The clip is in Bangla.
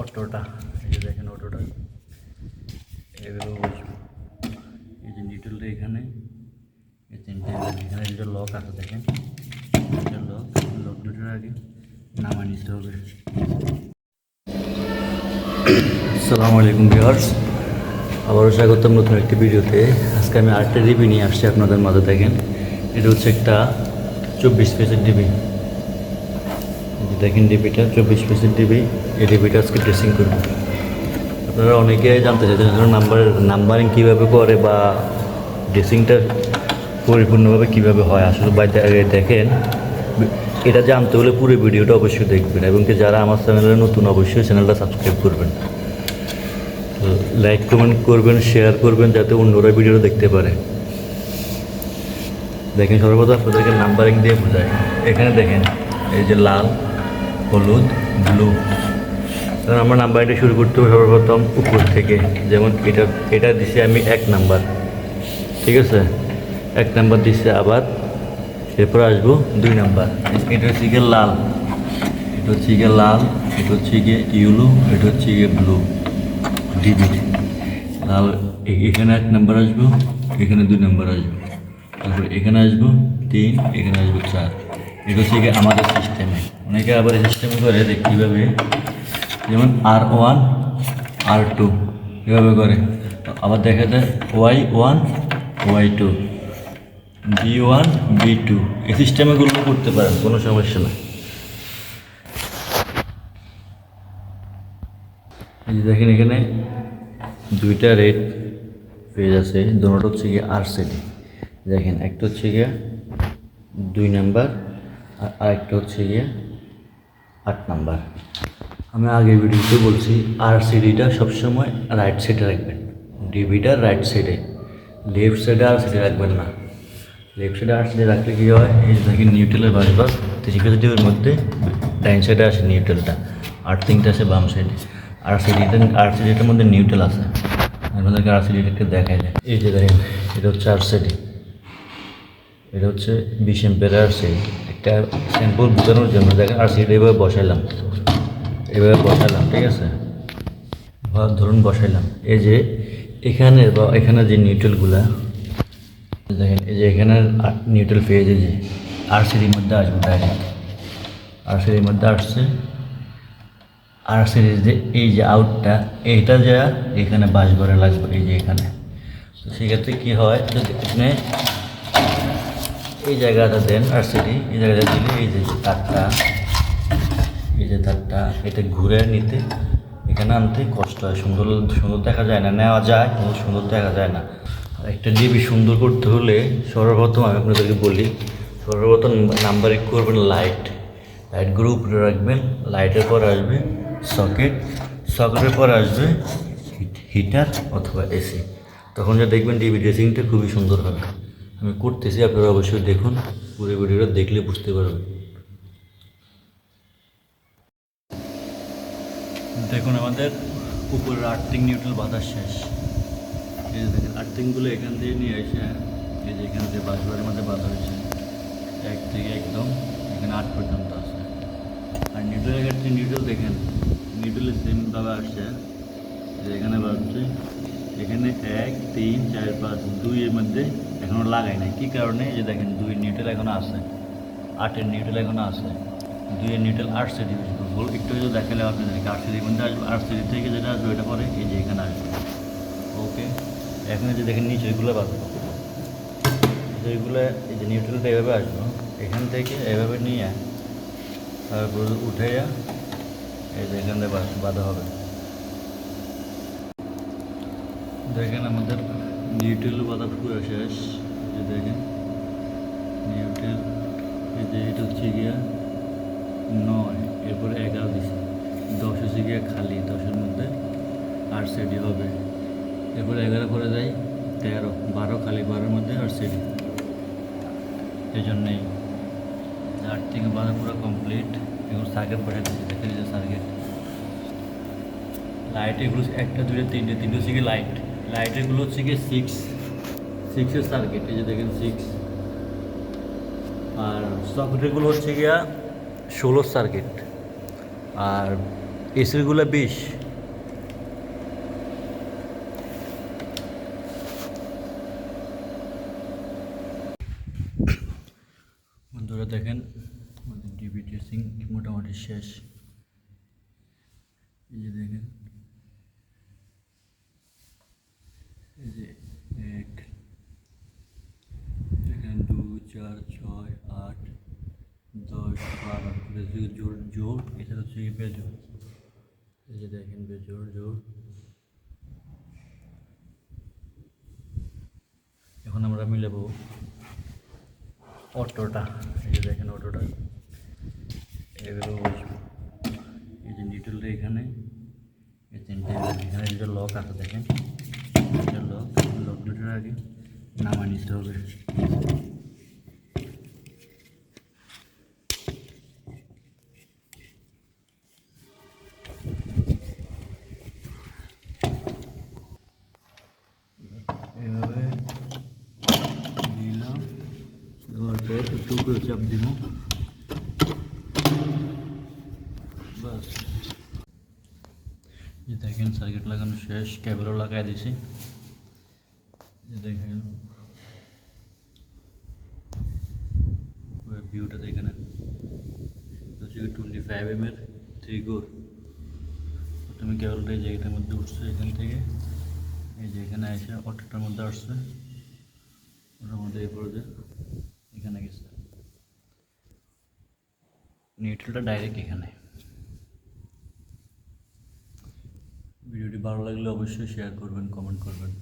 অটোটা, এই যে দেখেন অটোটা। এগুলো এই যে নিটলটা এখানে, এই তিনটে এখানে দুটো লক আছে দেখেন। এটা লক লক দুটোর আগে নামা নিতে হবে। আসসালামু আলাইকুম ভিউয়ার্স। আবারও স্বাগতম নতুন একটি ভিডিওতে। আজকে আমি আরেকটা ডিবি নিয়ে আসছি আপনাদের মাঝে দেখেন। এটা হচ্ছে একটা চব্বিশ পেজের ডিবি দেখেন ডিবিটা চব্বিশ পেজের ডিবি এই ডিবিটা আজকে ড্রেসিং করব। আপনারা অনেকে জানতে চাইছেন নাম্বার নাম্বারিং কীভাবে করে বা ড্রেসিংটা পরিপূর্ণভাবে কীভাবে হয়। আসলে বাই দেখেন, এটা জানতে হলে পুরো ভিডিওটা অবশ্যই দেখবেন এবং কি যারা আমার চ্যানেলে নতুন, অবশ্যই চ্যানেলটা সাবস্ক্রাইব করবেন। লাইক কমেন্ট করবেন শেয়ার করবেন যাতে অন্যরা ভিডিওটা দেখতে পারে। দেখেন সর্বপ্রথম আপনাদেরকে নাম্বারিং দিয়ে বোঝায় এখানে দেখেন, এই যে লাল হলুদ ব্লু কারণ আমরা নাম্বারিংটা শুরু করতে হবে সর্বপ্রথম উপর থেকে। যেমন এটা এটা দিছে আমি এক নাম্বার ঠিক আছে? এক নাম্বার দিছে আবার। এরপর আসব দুই নাম্বার এটা হচ্ছে গিয়ে লাল। এটা হচ্ছে গিয়ে লাল, এটা হচ্ছে গিয়ে ইউলো এটা হচ্ছে গিয়ে ব্লু ডিবি লাল এখানে এক নাম্বার আসব, এখানে দুই নাম্বার আসব। তারপর এখানে আসব তিন, এখানে আসব চার। এটা হচ্ছে গিয়ে আমাদের সিস্টেমে অনেকে আবার সিস্টেমে করে যে কীভাবে যেমন আর ওয়ান আর টু এভাবে করে। আবার দেখা যায় Y one Y two B one B two এই সিস্টেমেগুলো করতে পারেন, কোনো সমস্যা নেই। এই যে দেখেন এখানে দুইটা রেড পেজ আছে, দুটোটা হচ্ছে গিয়ে আর সিডি দেখেন, একটা হচ্ছে গিয়ে দুই নাম্বার আর আরেকটা হচ্ছে গিয়ে আট নাম্বার। আমি আগে ভিডিওতে বলছি আর সিডিটা সবসময় রাইট সাইডে রাখবেন। ডিবিটা রাইট সাইডে লেফট সাইডে আর সিডি রাখবেন না। লেফট সাইডে আর সিডি রাখলে কী হয়? এই দেখেন নিউট্রেলের বাসবাস পজিটিভের মধ্যে ডাইন সাইডে আসে নিউট্রেলটা আর তিনটা আসে বাম সাইডে আর সিডিটা আর সিডিটার মধ্যে নিউট্রেল আছে। আপনাদেরকে আর সিডিটাকে দেখাই যায় এই যে দেখেন, এটা হচ্ছে আর সিডি এটা হচ্ছে বিশ এম্পের আর সিডি একটা স্যাম্পল বোঝানোর জন্য। দেখেন আর সিডি এভাবে বসাইলাম। এভাবে বসালাম ঠিক আছে? বা ধরুন বসাইলাম। এই যে এখানে বা এখানে যে নিউট্রেলগুলা দেখেন, এই যে এখানে নিউট্রাল পেয়েছে যে আর সিডির মধ্যে আসবে ডাইরেক্ট আর সিডির মধ্যে আসছে। আর সিরিজ যে এই যে আউটটা এইটা যা এখানে বাস করে লাগবে, এই যে এখানে। তো সেক্ষেত্রে কী হয়, যদি এখানে এই জায়গাটা দেন আর সিডি এই জায়গাটা দিলে এই যে তারটা, এই যে তারটা, এটা ঘুরে নিতে, এখানে আনতে কষ্ট হয়। সুন্দর সুন্দর দেখা যায় না, নেওয়া যায়, কিন্তু সুন্দর দেখা যায় না। একটা ডিবি সুন্দর করতে হলে সর্বপ্রথম আমি আপনাদেরকে বলি, সর্বপ্রথম নাম্বারিং করবেন লাইট। লাইটগুলো উপরে রাখবেন, লাইটের পর আসবে সকেট। সকেটের পর আসবে হিটার অথবা এসি। তখন যা দেখবেন ডিবি ড্রেসিংটা খুবই সুন্দর হবে। আমি করতেছি, আপনারা অবশ্যই দেখুন, পুরো ভিডিওটা দেখলে বুঝতে পারবেন। দেখুন, আমাদের উপরের আর্থিং নিউট্রাল বাতাস শেষ। এই যে দেখেন, আর্থিংগুলো এখান দিয়ে নিয়ে এসে, এই যে এখান থেকে বাসবাড়ির মধ্যে বাঁধা হয়েছে, এক থেকে একদম এখানে আট পর্যন্ত আছে। আর নিউট্রালের ক্ষেত্রে নিউট্রাল দেখেন, নিউট্রালে সেমভাবে আসছে, যে এখানে বাজছে এখানে এক, তিন, চার, পাঁচ, দুইয়ের মধ্যে এখনও লাগাই নাই। কী কারণে? যে দেখেন, দুই নিউটেল এখনও আছে, আটের নিউট্রাল এখনও আছে, দুইয়ের নিউট্রাল আট সিডি বল একটু যদি দেখালে আপনাদেরকে সিডির মধ্যে আসবে আট সিডি থেকে যেটা আসবে ওইটা পরে এই যে এখানে আসবে। ওকে, এখন যে দেখেন নিচে ওইগুলো বাঁধবো তো এইগুলো, এই যে নিউট্রালটা এভাবে আসব, এখান থেকে এভাবে নিয়ে তারপর উঠাইয়া এই যে এখান থেকে বাঁধা হবে। দেখেন আমাদের নিউট্রেল বাঁধা পুরো শেষ যে দেখেন। নিউট্রেল, এই যে এটা হচ্ছে গিয়া নয়, এরপরে এগারো দিছি দশ হচ্ছে গিয়া খালি, দশের মধ্যে আর সেডি হবে। এরপরে এগারো করে যাই, তেরো। বারো খালি, বারোর মধ্যে আর সেডি এই জন্যেই আট থেকে বারো পুরো কমপ্লিট এগুলো সার্কিট পাঠিয়ে দিচ্ছি দেখে নিচ্ছে সার্কিট লাইট এগুলো একটা দুটো তিনটে তিনটে হচ্ছে গিয়ে লাইট লাইট এগুলো হচ্ছে গিয়ে সিক্স সিক্সের সার্কিট এই যে দেখেন সিক্স আর সকেটগুলো হচ্ছে গিয়া ষোলো সার্কিট আর এসিরগুলো বিশ। বন্ধুরা দেখেন, আমাদের ডিবি ড্রেসিং মোটামুটি শেষ। এই যে দেখেন এই এক, এখানে দুই চার, ছয়, আট, দশ, বারো বেজোর জোর জোর, এটা হচ্ছে বেজোর। এই যে দেখেন বেজোর, জোর। এখন আমরা মিলাবো অটোটা। এই যে দেখেন অটোটা। বসবো। এই যে নিটলটা এখানে, এই তিনটে, এখানে দুটো লক আছে দেখেন। এটা লক লক দুটোর আগে নামায় নিতে হবে। এভাবে দিলাম। দেওয়ার পর একটু চাপ দিব। বাস। দেখেন সার্কিট লাগানো শেষ কেবলও লাগাই দিছি। যে দেখেন ভিউটা দেখেন হচ্ছে টোয়েন্টি ফাইভ এম এর থ্রি গোর তুমি কেবলটা এই জায়গাটার মধ্যে উঠছে এখান থেকে। এই যে এসে অটোটার মধ্যে আসছে। ওটার মধ্যে এই পড়ে এখানে গেছে। নিউট্রালটা ডাইরেক্ট এখানে। ভিডিওটি ভালো লাগলে অবশ্যই শেয়ার করবেন, কমেন্ট করবেন।